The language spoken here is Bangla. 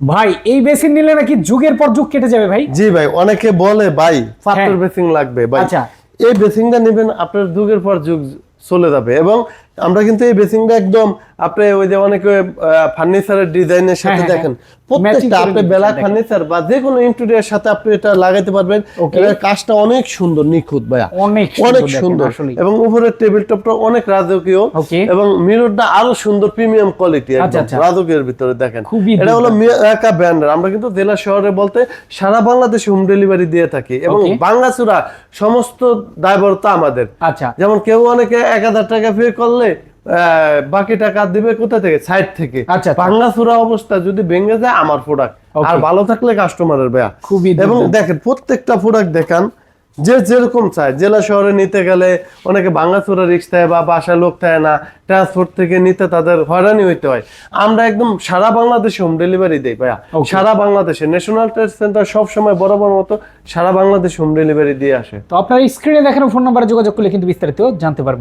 ভাই এই বেসিন নিলে নাকি যুগের পর যুগ কেটে যাবে ভাই? জি ভাই অনেকে বলে ভাই পাথর বেসিন লাগবে। ভাই আচ্ছা। এই বেসিনটা নেবেন আপনার যুগের পর যুগ চলে যাবে এবং আমরা কিন্তু এই বেসিংটা একদম আপনি ওই যে অনেকে ফার্নিচারের ডিজাইনের সাথে হ্যাঁ, দেখেন। হ্যাঁ। প্রত্যেকটা আপনি বেলা ফার্নিচার বা যে কোনো ইন্টেরিয়ার সাথে আপনি এটা লাগাইতে পারবেন. এটার কাজটা অনেক সুন্দর নিখুঁত ভাইয়া। অনেক অনেক সুন্দর। এবং উপরের টেবিল টপটা অনেক রাজকীয়। এবং মিররটা আরও সুন্দর প্রিমিয়াম কোয়ালিটি আচ্ছা, একদম। আচ্ছা। রাজকীয়ের ভিতরে দেখেন। এটা হলো। মিয়াকা ব্র্যান্ডের আমরা কিন্তু জেলা শহরে বলতে সারা বাংলাদেশে হোম ডেলিভারি দিয়ে থাকি। এবং. বাংলাচুরা সমস্ত দায়বদ্ধতা আমাদের। আচ্ছা। যেমন কেউ অনেকে এক হাজার টাকা পে করলে বাকি টাকা দিবে কোথা থেকে? সাইড থেকে। আচ্ছা, আচ্ছা। অবস্থা যদি ভেঙে যায় আমার প্রোডাক্ট আর ভালো থাকলে কাস্টমারের বেয়া। খুবই এবং দেখেন প্রত্যেকটা প্রোডাক্ট দেখান যে যেরকম চায়। জেলা শহরে নিতে গেলে অনেকে ভাঙাচোরা রিক্স থাকে বা লোক থাকে না ট্রান্সপোর্ট থেকে নিতে তাদের হয়রানি হইতে হয়। আমরা একদম সারা বাংলাদেশে হোম ডেলিভারি দেই ভাইয়া। সারা বাংলাদেশে ন্যাশনাল ট্রেড সেন্টার সবসময় বরাবর মতো সারা বাংলাদেশে হোম ডেলিভারি দিয়ে আসে। তো আপনার স্ক্রিনে দেখানো ফোন নাম্বারে যোগাযোগ করলে কিন্তু বিস্তারিত জানতে পারবেন।